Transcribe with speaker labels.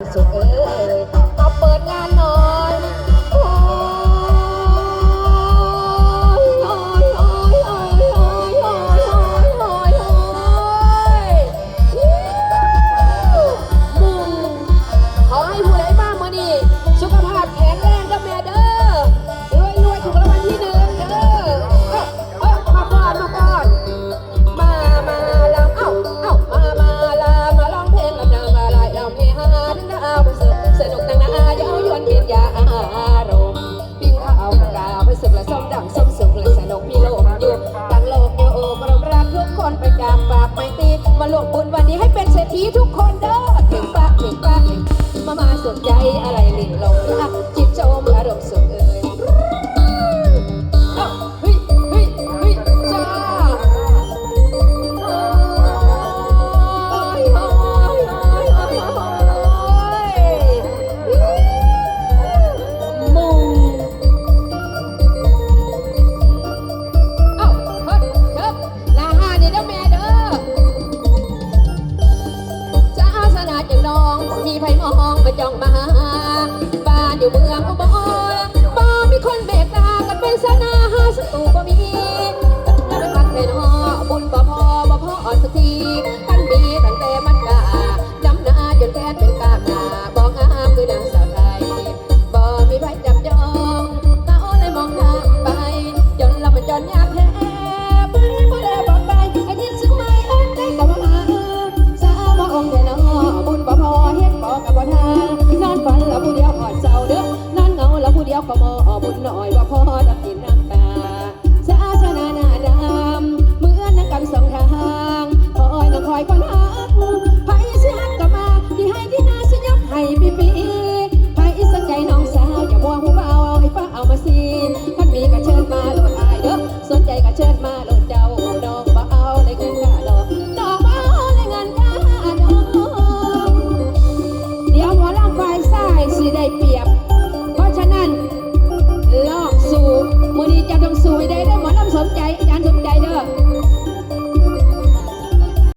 Speaker 1: So, วนเวีนยาอารมณ์ปิ้งข้าวกาวไปสุกและส้มดังส้มสุกและสนุกพี่โลกอยู่ตั้งโลกโยโอกรมรักทุกคนไปกราบปากไม่ตีมาลวกบุญวันนี้ให้เป็นเศรษฐีทุกคนเด้อถึงปากถึงปากมามาสุขใจอะไรลิ้นลงรักจิตโจมอารมณ์สุข มีไผมองก็จ้องมาบ้านอยู่เมืองอุบล กมอบุญหน่อยว่าพ่อจะกินน้ำแต